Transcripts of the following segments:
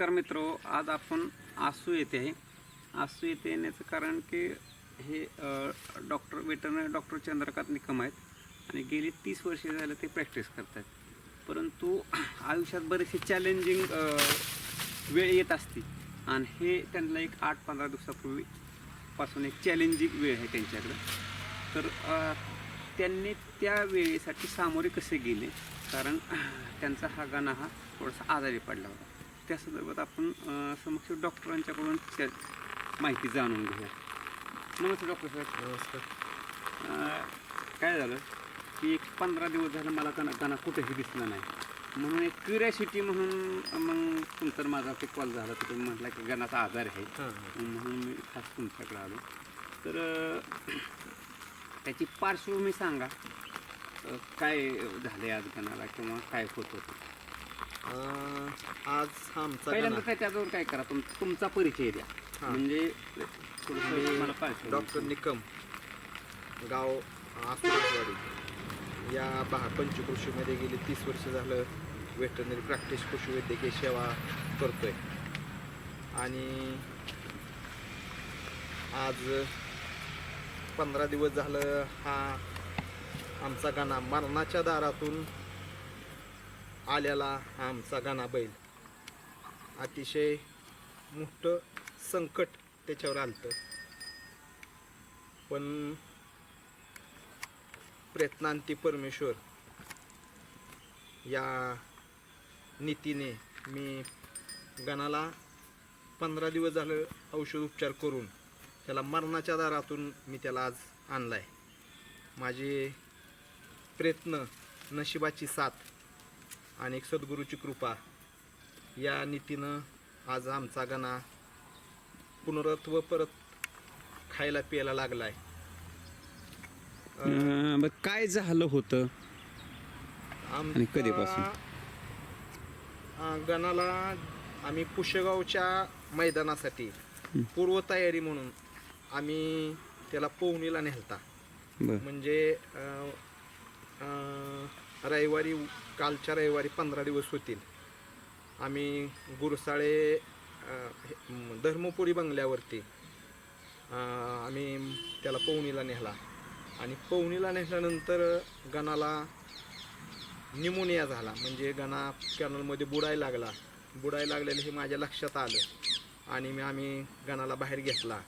नमस्कार मित्र आज आपण आसू येते आहे. आसू येते येण्याचं कारण की हे doctor veterinary doctor Chandrakant Nikam आहेत आणि गेली तीस वर्षे झालं ते प्रॅक्टिस करतात परंतु आयुष्यात बरेचसे चॅलेंजिंग वेळ येत असते आणि हे त्यांना एक आठ पंधरा दिवसापूर्वी पासून एक चॅलेंजिंग वेळ आहे त्यांच्याकडं. तर त्यांनी त्या वेळेसाठी सामोरे कसे गेले? कारण त्यांचा हा गाणा हा थोडासा आजारी पडला होता. त्या संदर्भात आपण समक्ष डॉक्टरांच्याकडून माहिती जाणून घेऊया. नमस्ते डॉक्टर साहेब. नमस्कार. काय झालं की एक पंधरा दिवस झालं मला गाणं गाणं कुठेही दिसलं नाही. म्हणून एक क्युरियासिटी म्हणून मग तुमचा माझा ते कॉल झाला तर तुम्ही म्हटलं की गणाचा आजार आहे. म्हणून मी खास तुमच्याकडे आलो. तर त्याची पार्श्वभूमी सांगा. काय झाले आज गणाला किंवा काय होत होतं? अं, आज हा आमचा पहिल्यांदा काय करा तुम तुमचा परिचय द्या. हां. म्हणजे थोडंसं मला डॉक्टर निकम गाव आसुरवाडी. या बहा पंचकृषीमध्ये गेली तीस वर्ष झालं. वेटरनरी प्रॅक्टिस पशुवैद्यकीय सेवा करतोय. आणि आज पंधरा दिवस झालं हा आमचा गाणा मरणाच्या दारातून आलेला आमचा गाणा बैल. अतिशय मोठं संकट त्याच्यावर आलतं. पण प्रयत्नांती परमेश्वर या नीतीने मी गणाला पंधरा दिवस झालं औषध उपचार करून त्याला मरणाच्या दारातून मी त्याला आज आणलाय. माझे प्रयत्न नशिबाची साथ आणि एक सद्गुरूची कृपा या नीतीनं आज आमचा गणा पुनरत्व परत खायला प्यायला लागलाय अं, बरं, काय झालं होतं आणि कधीपासून? अं, गणाला आम्ही पुशेगावच्या मैदानासाठी. पूर्वतयारी म्हणून आम्ही त्याला पोहणीला नेलता बरं म्हणजे अं, अं, रविवारी कालच्या रविवारी पंधरा दिवस होतील. आम्ही गुरसाळे हे- धर्मपुरी बंगल्यावरती आम्ही त्याला पवनीला नेला आणि पवनीला नेल्यानंतर गणाला निमोनिया झाला. म्हणजे गणा कॅनलमध्ये बुडायला लागला. बुडायला लागलेलं हे माझ्या लक्षात आलं. आणि मी आम्ही गणाला बाहेर घेतला.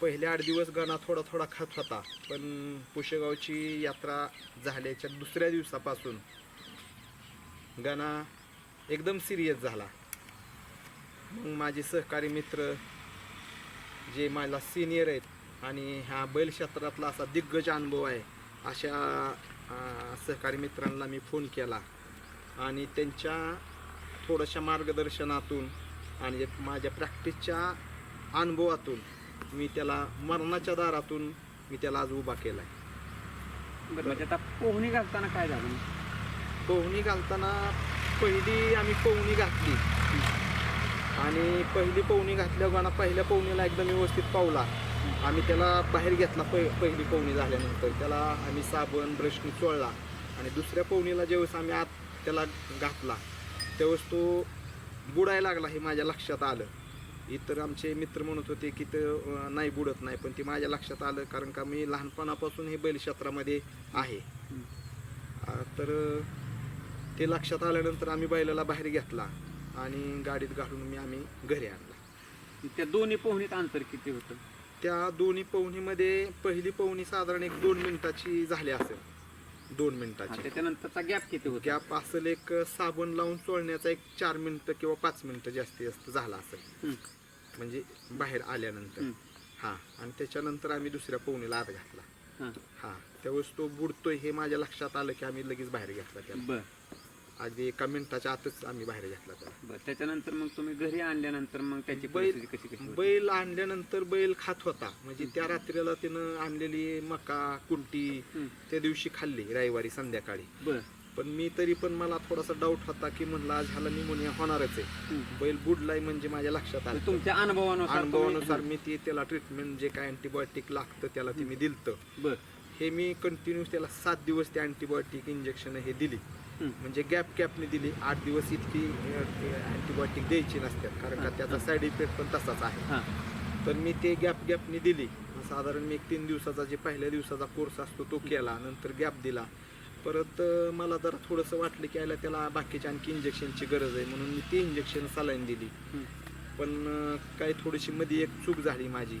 पहिले आठ दिवस गणा थोडा थोडा खात होता. पण पुशेगावची यात्रा झाल्याच्या दुसऱ्या दिवसापासून गणा एकदम सिरियस झाला. मग माझे सहकारी मित्र जे मला सिनियर आहेत आणि ह्या बैल क्षेत्रातला असा दिग्गज अनुभव आहे अशा सहकारी मित्रांना मी फोन केला. आणि त्यांच्या थोड्याशा मार्गदर्शनातून आणि माझ्या प्रॅक्टिसच्या अनुभवातून मी त्याला मरणाच्या दारातून मी त्याला आज उभा केला आहे बरं म्हणजे आता पोहणी घालताना काय झालं? पोहणी घालताना पहिली आम्ही पोहणी घातली. आणि पहिली पोहणी घातल्यावर गाणं पहिल्या पोहणीला एकदम व्यवस्थित पावला. आम्ही त्याला बाहेर घेतला पहि पहिली पोहणी झाल्यानंतर. त्याला आम्ही साबण ब्रशनी चोळला. आणि दुसऱ्या पोहणीला ज्यावेळेस आम्ही आत त्याला घातला त्यावेळेस तो बुडायला लागला हे माझ्या लक्षात आलं. इतर आमचे मित्र म्हणत होते की ते नाही बुडत नाही पण ते माझ्या लक्षात आलं कारण का मी लहानपणापासून हे बैल क्षेत्रामध्ये आहे. तर ते लक्षात आल्यानंतर आम्ही बैलाला बाहेर घेतला आणि गाडीत घालून मी आम्ही घरी आणला. त्या दोन्ही पोहणीत अंतर किती होतं? त्या दोन्ही पोहणीमध्ये पहिली पोहणी साधारण एक दोन मिनिटाची झाली असेल. दोन मिनिटाची. त्याच्यानंतरचा गॅप किती होता? गॅप असेल एक साबण लावून चोळण्याचा एक चार मिनिटं किंवा पाच मिनिटं जास्तीत जास्त झाला असेल. म्हणजे बाहेर आल्यानंतर. हं. हा आणि त्याच्यानंतर आम्ही दुसऱ्या पोहणीला आत घातला. हां. हा त्यावेळेस तो बुडतोय हे माझ्या लक्षात आलं की आम्ही लगेच बाहेर घेतला त्याला. बरं. आधी एका मिनिटाच्या आतच आम्ही बाहेर घेतला त्याला. बरं त्याच्यानंतर मग तुम्ही घरी आणल्यानंतर मग त्याची बैल परिस्थिती कशी कशी होती? बैल आणल्यानंतर बैल खात होता. म्हणजे त्या रात्रीला त्यानं आणलेली मका कुंटी हं. त्या दिवशी खाल्ली रविवारी संध्याकाळी. बरं. पण मी तरी पण मला थोडासा डाऊट होता की म्हणलं आज ह्याला निमोनिया होणारच आहे. हं. बैल बुडलाय म्हणजे माझ्या लक्षात आलं. तुमच्या अनुभवानुसार तुम्ही- अनुभवानुसार मी ती त्याला ट्रीटमेंट जे काय अँटीबायोटिक लागतं त्याला ती मी दिलतं. बरं. हे मी कंटिन्यू त्याला सात दिवस ते अँटीबायोटिक इंजेक्शन हे दिली. म्हणजे गॅप गॅपने दिली. आठ दिवस इतकी अँटीबायोटिक द्यायची नसतात. कारण का त्याचा. साईड इफेक्ट पण तसाच आहे. हां. तर मी ते गॅप गॅपने दिली. साधारण मी एक तीन दिवसाचा जे पहिल्या दिवसाचा कोर्स असतो तो केला. नंतर गॅप दिला. परत मला जरा थोडंसं वाटलं की याला त्याला बाकीच्या आणखी इंजेक्शनची गरज आहे. म्हणून मी ती इंजेक्शन सलाईन दिली. पण काही थोडीशी मध्ये एक चूक झाली माझी.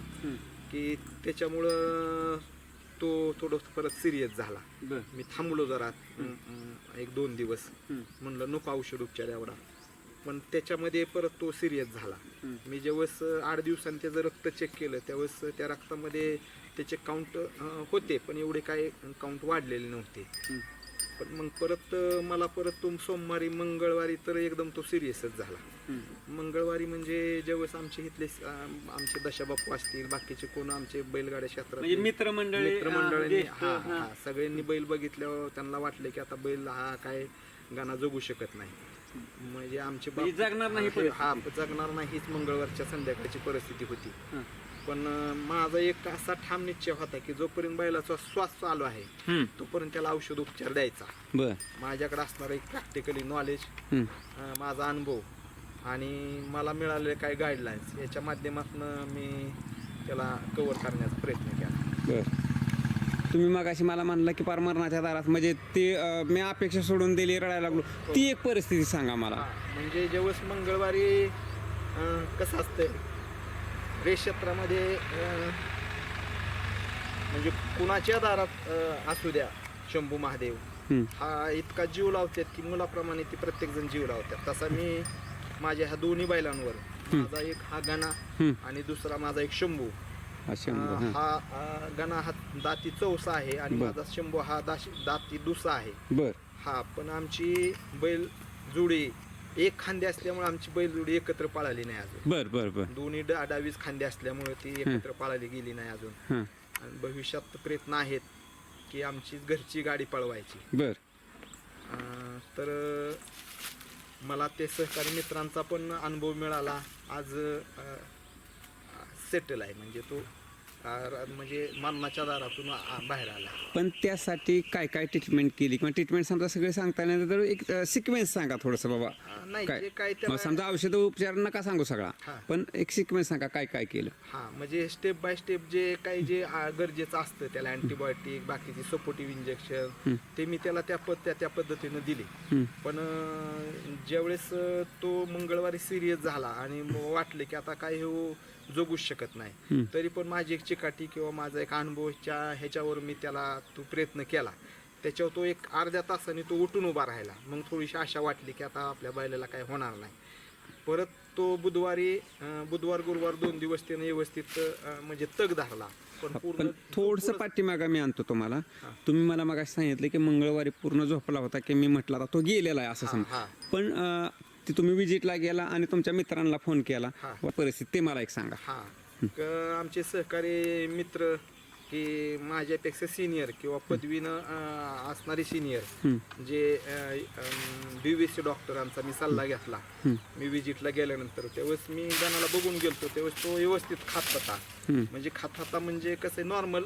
की त्याच्यामुळं तो थोडं परत सिरियस झाला. बर. मी थांबलो जरा. अं, एक दोन दिवस. म्हणलं नको औषध उपचार एवढा. पण त्याच्यामध्ये परत तो सिरियस झाला. मी ज्यावेळेस अं, आठ दिवसांनी त्याचं रक्त चेक केलं त्यावेळेस त्या रक्तामध्ये त्याचे काउंट होते पण एवढे काय काउंट वाढलेले नव्हते. पण मग परत अं, मला परत तो सोमवारी मंगळवारी तर एकदम तो सिरियसच झाला. मंगळवारी म्हणजे ज्यावेळेस आमचे इथले अं, आमचे दशाबापू असतील बाकीचे कोण आमचे बैलगाड्या क्षेत्रात म्हणजे मित्रमंडळी मित्रमंडळांनी हा हां. हा सगळ्यांनी बैल बघितल्यावर त्यांना वाटले की आता बैल हा काय गाणं जगू शकत नाही. म्हणजे आमचे म्हणजे जगणार नाही हा, हा. जगणार नाही हीच मंगळवारच्या संध्याकाळची परिस्थिती होती. हां. पण अं, माझा एक असा ठाम निश्चय होता की जोपर्यंत बैलाचा श्वास चालू आहे तोपर्यंत त्याला औषध उपचार द्यायचा. बर. माझ्याकडे असणार एक प्रॅक्टिकली नॉलेज माझा अनुभव. आणि मला मिळालेले काही गाईडलाईन्स याच्या माध्यमातून मी त्याला कव्हर करण्याचा प्रयत्न केला. तुम्ही मग अशी मला म्हणलं की पार मरणाच्या दारात म्हणजे ते मी अपेक्षा सोडून दिली रडायला लागलो. ती एक परिस्थिती सांगा मला. हा, म्हणजे ज्यावेळेस मंगळवारी कसं असतंय? रेस क्षेत्रामध्ये म्हणजे कुणाच्या दारात असू द्या शंभू महादेव हं, हा इतका जीव लावतात की मुलाप्रमाणे ती प्रत्येक जण जीव लावतात. तसा मी माझ्या ह्या दोन्ही बैलांवर. माझा एक हा गणा. आणि दुसरा माझा एक शंभू. हा शंभर अं, अं, गणा हा दाती चौसा आहे आणि बर. माझा शंभू हा दाशी दाती दुसा आहे. बर. हा पण आमची बैल जोडी एक खांदी असल्यामुळे आमची बैल जोडी एकत्र पळाली नाही अजून. बर बर बर. दोन्ही डा- डावीच खांदी असल्यामुळे ती एकत्र पळाली गेली नाही अजून. हां. आणि भविष्यात प्रयत्न आहेत की आमची घरची गाडी पळवायची. बर. अं, तर मला ते सहकारी मित्रांचा पण अनुभव मिळाला. आज सेटल आहे. म्हणजे तो अं, म्हणजे मरणाच्या दारातून आ- बाहेर आला. पण त्यासाठी काय काय ट्रीटमेंट केली? किंवा ट्रीटमेंट समजा सगळे सांगता नाही तर एक सिक्वेन्स सांगा थोडंसं बाबा. नाही काय जे काय मग त्याला समजा औषध उपचार नका सांगू सगळा हां. पण एक सिक्वेन्स सांगा काय काय केलं? हा म्हणजे स्टेप बाय स्टेप जे काही जे आ, गरजेचं असतं त्याला अँटीबायोटिक बाकीची सपोर्टिव्ह इंजेक्शन ते मी त्याला त्या पद त्या त्या पद्धतीनं दिली. हं, पण अं, ज्यावेळेस अं, तो मंगळवारी सिरियस झाला आणि मग वाटले की आता काय हो जगूच शकत नाही. तरी पण माझी एक चिकाटी किंवा माझा एक अनुभवच्या ह्याच्यावर मी त्याला तो प्रयत्न केला. त्याच्यावर तो एक अर्ध्या तासाने तो उठून उभा राहिला. मग थोडीशी आशा वाटली की आता आपल्या बैलाला काय होणार नाही. परत तो बुधवारी बुधवार गुरुवार दोन दिवस त्याने व्यवस्थित म्हणजे तग धरला. पण थोडंसं पाठीमागा मी आणतो तुम्हाला. तुम्ही मला मग सांगितलं की मंगळवारी पूर्ण झोपला होता की मी म्हटलं तो गेलेला आहे असं हा. पण ते तुम्ही विजिटला गेला आणि तुमच्या मित्रांना फोन केला. हा. परिस्थिती ते मला एक सांगा. हा. क- आमचे सहकारी मित्र की माझ्यापेक्षा सिनियर किंवा पदवीनं अं, असणारे सिनियर जे बी सी डॉक्टरांचा मी सल्ला घेतला. मी विजिटला गेल्यानंतर त्यावेळेस मी गणाला बघून गेलतो त्यावेळेस तो व्यवस्थित खात होता. म्हणजे खात होता म्हणजे कसं नॉर्मल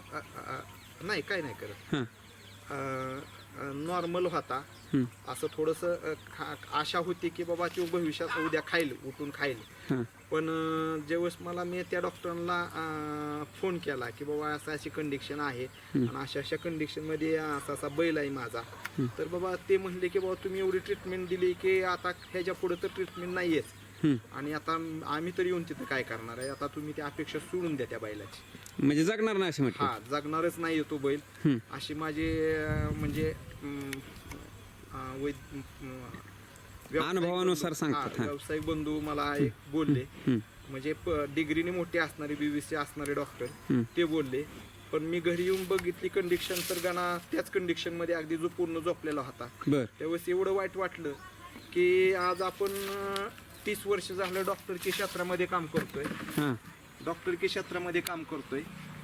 नाही काय नाही करत. हां, नॉर्मल होता. असं थोडंसं आशा होती की बाबा तो भविष्यात उद्या खाईल उठून खाईल. पण ज्यावेळेस मला मी त्या डॉक्टरांना अं, फोन केला की बाबा असं अशी कंडिशन आहे आणि अशा अशा कंडिशनमध्ये असा असा बैल आहे माझा. तर बाबा ते म्हणले की बाबा तुम्ही एवढी ट्रीटमेंट दिली की आता ह्याच्या पुढे तर ट्रीटमेंट नाहीयेच. आणि आता आम्ही तर येऊन तिथं काय करणार आहे? आता तुम्ही ती अपेक्षा सोडून द्या त्या बैलाची. म्हणजे जगणार नाही असं म्हटलं. हा जगणारच नाही तो बैल. अशी माझी अं, म्हणजे अं, अं, वै- अं, व्यावसायिक अनुभवानुसार बंधू- सांगतात, हा, हा. व्यावसायिक बंधू मला एक बोलले. म्हणजे प- डिग्रीने मोठे असणारे बीबीसी असणारे डॉक्टर. ते बोलले पण मी घरी येऊन बघितली कंडिशन तर गाणा त्याच कंडिशनमध्ये अगदी जो पूर्ण झोपलेला होता. बर. त्यावेळेस एवढं वाईट वाटलं की आज आपण तीस वर्ष झालं डॉक्टर की क्षेत्रामध्ये काम करतोय. हां. डॉक्टर की क्षेत्रामध्ये काम करतोय.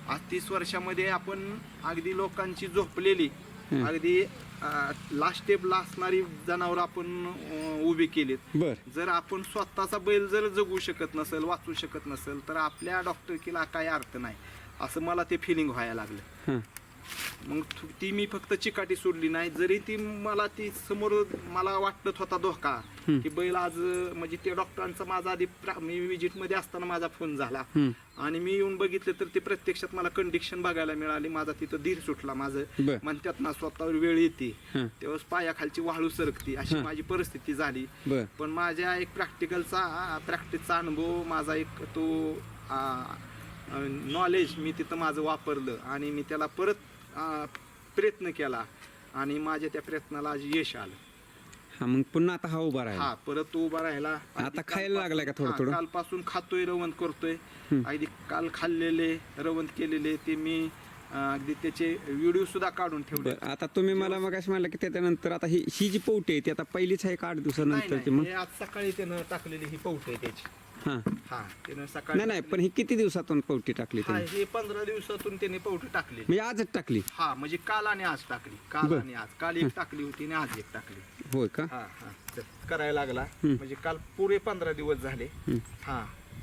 आज तीस वर्षामध्ये आपण अगदी लोकांची झोपलेली. अगदी लास्ट स्टेपला असणारी जनावर आपण अं, उभी केलीत. बर. जर आपण स्वतःचा बैल जर जगू शकत नसेल वाचू शकत नसेल तर आपल्या डॉक्टरकीला काही अर्थ नाही. असं मला ते फिलिंग व्हायला लागलं. हां. मग ती मी फक्त चिकाटी सोडली नाही. जरी ती मला ती समोर मला वाटत होता धोका की बैल आज म्हणजे ते डॉक्टरांचा माझा आधी मी विजिटमध्ये असताना माझा फोन झाला. आणि मी येऊन बघितलं तर ते प्रत्यक्षात मला कंडिशन बघायला मिळाली. माझा तिथं धीर सुटला. माझं. म्हणतात ना स्वतःवर वेळ येते. तेव्हा पायाखालची वाळू सरकती. अशी. माझी परिस्थिती झाली. पण माझ्या एक प्रॅक्टिकलचा प्रॅक्टिसचा अनुभव माझा एक तो नॉलेज मी तिथं माझं वापरलं. आणि मी त्याला परत प्रयत्न केला आणि माझ्या त्या प्रयत्नाला आज यश आलं. हा मग पुन्हा आता हा उभा राहिला. हा परत उभा राहिला. आता खायला लागलाय का थोडं थोडं? कालपासून खातोय रवंत करतोय. अगदी काल खाल्लेले रवंत केलेले ते मी अगदी त्याचे व्हिडिओ सुद्धा काढून ठेवले. आता तुम्ही मला मग म्हणलं की त्याच्यानंतर आता ही ही जी पौटी आहे ती आता पहिलीच आहे का आठ हे आज सकाळी त्यानं टाकलेली ही पौट आहे त्याची. हा. हा त्यानं सकाळी नाही नाही पण ही किती दिवसातून पौटी टाकली हा, हे पंधरा दिवसातून त्याने पौट टाकली. म्हणजे आजच टाकली? हा म्हणजे काल आणि आज टाकली. काल बर. आणि आज. काल एक टाकली होती आणि आज एक टाकली. होय का? हा हा करायला लागला. म्हणजे काल पुरे पंधरा दिवस झाले. हं.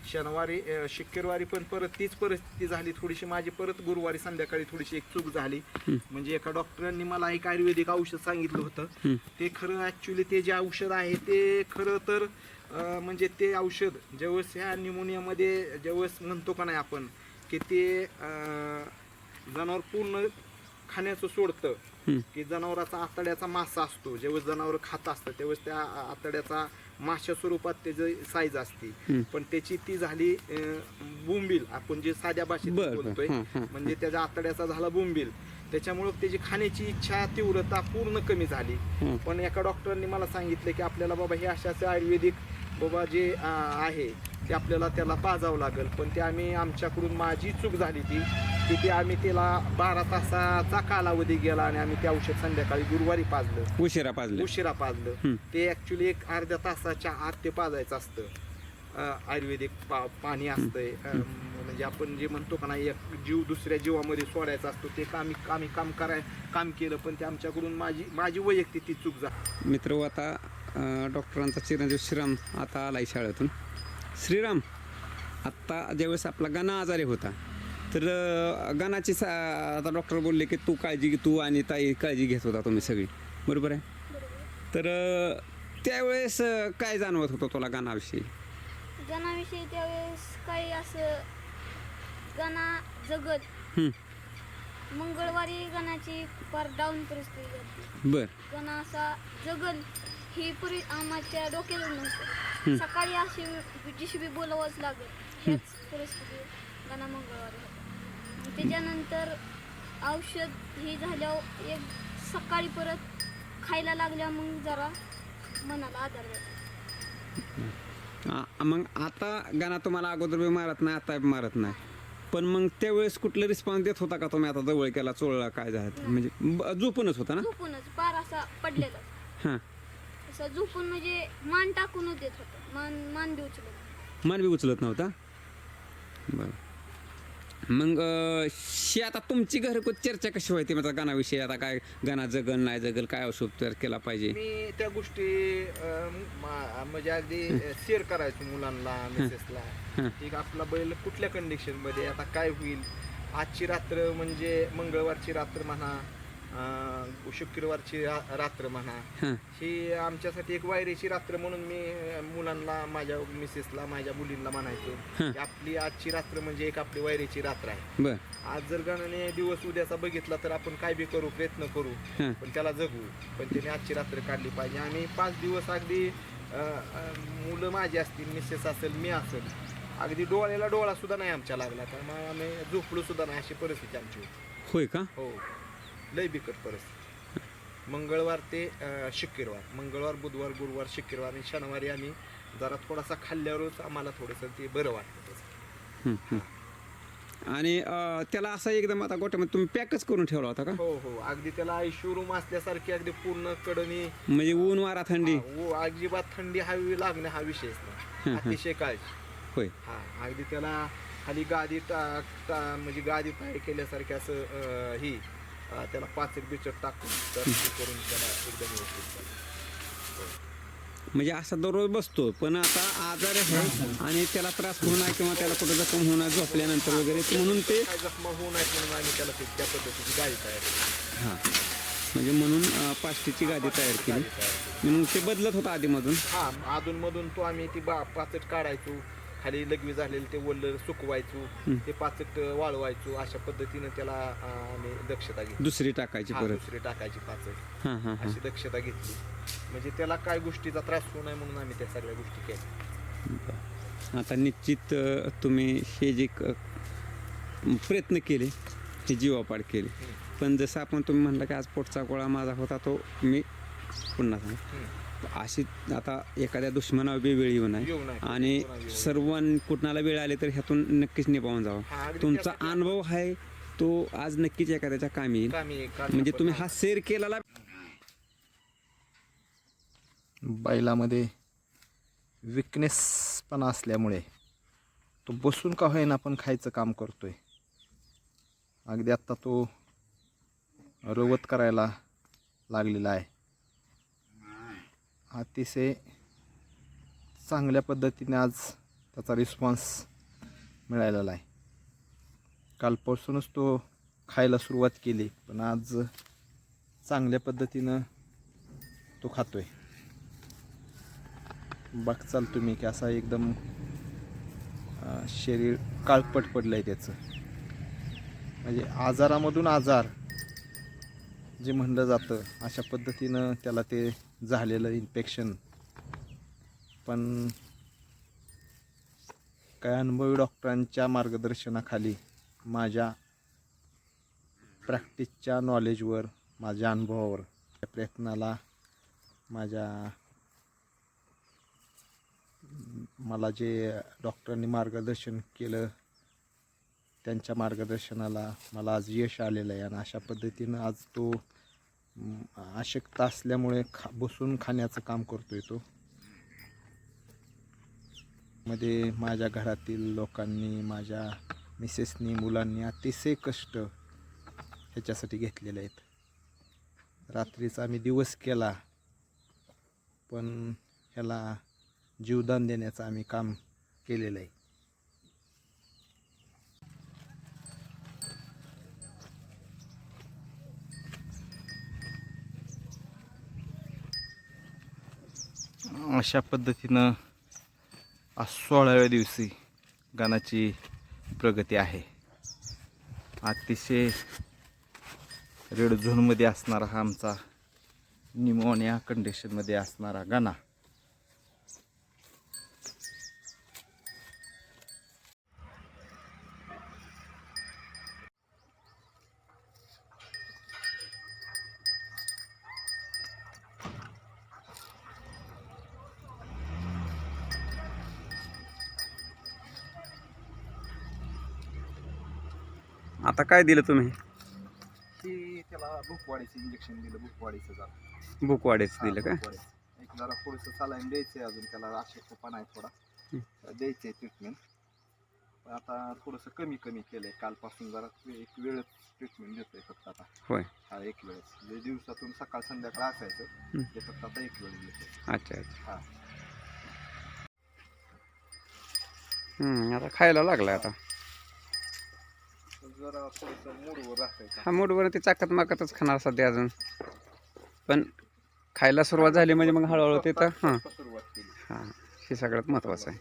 शनिवारी अं, शुक्रवारी पण परत तीच परिस्थिती झाली. थोडीशी माझी परत गुरुवारी संध्याकाळी थोडीशी एक चूक झाली. म्हणजे एका डॉक्टरांनी मला एक आयुर्वेदिक औषध सांगितलं होतं. ते खरं ऍक्च्युली ते जे औषध आहे ते खरं तर अं, म्हणजे ते औषध ज्यावेळेस ह्या न्यूमोनियामध्ये ज्यावेळेस म्हणतो का नाही आपण की ते अं, जनावर पूर्ण खाण्याचं सोडतं. की जनावराचा आतड्याचा मासा असतो. ज्यावेळेस जनावर खात असतं त्यावेळेस त्या आ- आतड्याचा माशा स्वरूपात त्याची साईज असते. पण त्याची ती झाली बोंबील आपण जे साध्या भाषेत. बोलतोय. म्हणजे त्याच्या आतड्याचा झाला बोंबील त्याच्यामुळं त्याची खाण्याची इच्छा तीव्रता पूर्ण कमी झाली. पण एका डॉक्टरांनी मला सांगितलं की आपल्याला बाबा हे अशाचे आयुर्वेदिक बाबा जे आहे ते आपल्याला त्याला पाजावं लागेल पण ते आम्ही आमच्याकडून माझी चूक झाली ती की ते आम्ही त्याला बारा तासाचा कालावधी गेला आणि आम्ही ते औषध संध्याकाळी गुरुवारी पाजलं. उशिरा पाजले. उशिरा पाजलं. ते ऍक्च्युली एक अर्ध्या तासाच्या आत ते पाजायचं असतं. आयुर्वेदिक पा पाणी असतंय. म्हणजे आपण जे म्हणतो का नाही एक जीव दुसऱ्या जीवामध्ये सोडायचा असतो ते आम्ही आम्ही काम कराय काम केलं पण ते आमच्याकडून माझी माझी वैयक्तिक ती चूक झाली. मित्र हो, आता डॉक्टरांचा चिरंजीव श्रीराम आता आलाय शाळेतून. श्रीराम आत्ता ज्यावेळेस आपला गणा आजारी होता तर गणाची सा आता डॉक्टर बोलले की तू काळजी तू आणि ताई काळजी घेत होता तुम्ही सगळी. बरोबर आहे? तर त्यावेळेस काय जाणवत होतं तुला गाणाविषयी? गणाविषयी त्यावेळेस काही असं गणा जगत. हं, मंगळवारी गणाची फार डाऊन परिस्थिती झाली बर. गणा असा जगल ही परि आम्हाच्या डोक्यात नव्हतं. सकाळी अशी जीसीबी बोलावंच लागत हेच परिस्थिती गणा मंगळवारी होती. त्याच्यानंतर औषध हे झाल्यावर एक सकाळी परत खायला लागल्या मग जरा मनाला आधार आ- मग आता गाणा तुम्हाला अगोदर बी मारत नाही आता बी मारत नाही. पण मग त्यावेळेस कुठलं रिस्पॉन्स देत होता का तुम्ही आता जवळ केला चोळला काय झालं? म्हणजे ब- झोपूनच होता ना? झोपूनच पार असा पडलेला. हां. असं झोपून म्हणजे मान टाकूनच देत होतं मान मान बी उचलत मान बी उचलत नव्हता? मग शी आता तुमची घरगुत चर्चा कशी व्हायची? माझा गाण्याविषयी आता काय गाणं जगल नाही जगल काय औषध तयार केला पाहिजे? मी त्या गोष्टी अं, मा- म्हणजे अगदी शेअर करायचो मुलांना मिसेसला हं. की आपला बैल कुठल्या कंडिशनमध्ये आता काय होईल? आजची रात्र म्हणजे मंगळवारची रात्र म्हणा अं, शुक्रवारची रा- रात्र म्हणा हां. ही आमच्यासाठी एक वायरीची रात्र म्हणून मी अं, मुलांना माझ्या मिसेसला माझ्या मुलींना म्हणायचो हं. की आपली आजची रात्र म्हणजे एक आपली वायरीची रात्र आहे. बर. आज जर गणाने दिवस उद्याचा बघितला तर आपण काय बी करू प्रयत्न करू हां. पण त्याला जगू. पण त्याने आजची रात्र काढली पाहिजे. आणि पाच दिवस अगदी अं, अं, मुलं माझी असतील मिसेस असेल मी असेल अगदी डोळ्याला डोळा सुद्धा नाही आमच्या लागला. त्यामुळे आम्ही झोपलो सुद्धा नाही अशी परिस्थिती आमची होती. होय का? हो. लय बिकट परिस्थिती. मंगळवार ते शुक्रवार. मंगळवार बुधवार गुरुवार शुक्रवार आणि शनिवारी आम्ही जरा थोडासा खाल्ल्यावरच आम्हाला थोडंसं ते बरं वाटतं. आणि त्याला असा एकदम आता गोट्यामध्ये तुम्ही पॅकच करून ठेवला होता का? हो हो. अगदी त्याला आयशू रूम असल्यासारखी अगदी पूर्ण कडनी म्हणजे ऊन वारा थंडी. अजिबात थंडी हवी लागणे हा विषयच नाही. अतिशय काळजी. होय. हा अगदी त्याला खाली गादी टाक म्हणजे गादी तयार केल्यासारखी असं ही अं, त्याला पाचक बिचक टाकून तर हे करून त्याला एकदम व्यवस्थित चालेल. म्हणजे असा दररोज बसतो पण आता आजार आहे आणि त्याला त्रास होऊ नये किंवा त्याला कुठं जखम होणार झोपल्यानंतर वगैरे तर म्हणून ते काय जखमा होऊ नये म्हणून आम्ही त्याला ते- त्या पद्धतीची गाडी तयार केली. हां. म्हणजे म्हणून अं, पाष्टीची गादी तयार केली. म्हणून ते बदलत होतं आधीमधून. हा अधून मधून तो आम्ही ती बा पाचट काढायचो. खाली लघवी झालेलं ते वल्ल सुकवायचो ते पाचट वाळवायचो अशा पद्धतीनं त्याला आम्ही दक्षता घेतली. दुसरी टाकायची हा, परत. दुसरी टाकायची पाचट. हां हां हां. अशी दक्षता घेतली. म्हणजे त्याला काय गोष्टीचा त्रास होऊ नये म्हणून आम्ही त्या सगळ्या गोष्टी केल्या. आता निश्चित अ, तुम्ही हे जे क- प्रयत्न केले हे जीवापाड केले. पण जसं आपण तुम्ही म्हणला की आज पोटचा गोळा माझा होता तो मी पुन्हा सांग अशी आता एखाद्या दुश्मनावर बी वेळ येऊ नये येऊ नये. आणि. सर्वां कुणाला वेळ आले तर ह्यातून नक्कीच निभावून हा, जावं अगदी तुमचा त्यासाठी- अनुभव आहे तो आज नक्कीच एखाद्याच्या कामी येईल कामी म्हणजे तुम्ही. हा शेअर केलेला बैलामध्ये विकनेस पण असल्यामुळे तो बसून का होईना पण खायचं काम करतोय अगदी आत्ता तो रवत करायला लागलेला आहे अतिशय चांगल्या पद्धतीने आज त्याचा रिस्पॉन्स मिळालेला आहे. कालपासूनच तो खायला सुरुवात केली पण आज चांगल्या पद्धतीनं तो खातोय. बघचाल तुम्ही की असा एकदम शरीर काळपट पडलं आहे त्याचं. म्हणजे आजारामधून आजार जे म्हणलं जातं अशा पद्धतीनं त्याला ते झालेलं इन्फेक्शन पण काय अनुभवी डॉक्टरांच्या मार्गदर्शनाखाली माझ्या प्रॅक्टिसच्या नॉलेजवर माझ्या अनुभवावर त्या प्रयत्नाला माझ्या मला जे डॉक्टरांनी मार्गदर्शन केलं त्यांच्या मार्गदर्शनाला मला आज यश आलेलं आहे आणि अशा पद्धतीनं आज तो म, असल्यामुळे खा बसून खाण्याचं काम करतो आहे तो. मध्ये माझ्या घरातील लोकांनी माझ्या मिसेसनी मुलांनी अतिशय कष्ट ह्याच्यासाठी घेतलेले आहेत. रात्रीचा आम्ही दिवस केला पण ह्याला जीवदान देण्याचं आम्ही काम केलेलं आहे. अशा पद्धतीनं आज सोळाव्या दिवशी गाण्याची प्रगती आहे. अतिशय रेड झोनमध्ये असणारा हा आमचा निमोनिया कंडिशनमध्ये असणारा गाणा. काय दिलं तुम्ही? की त्याला भूकवाडीचं इंजेक्शन दिलं भूकवाडीचं जरा दिलं का? भूकवाडीचं. एक जरा थोडंसं सलाईन द्यायचं आहे अजून त्याला अशक्तपणा आहे थोडा. ट्रीटमेंट आता थोडंसं कमी कमी कालपासून जरा एक वेळच ट्रीटमेंट देतोय फक्त आता. होय. हा एक वेळेस म्हणजे दिवसातून सकाळ संध्याकाळ असायचं हं. ते फक्त आता एक वेळ देतो अच्छा अच्छा. हा. हम्म, आता खायला लागलाय आता. जरा थोडंसं मूडवर हा मूडवर ते चाकत माकतच खाणार सध्या अजून. पण खायला सुरुवात झाली म्हणजे मग हळूहळू ते तर हां. सुरुवात केली. हां हे सगळ्यात महत्त्वाचं आहे.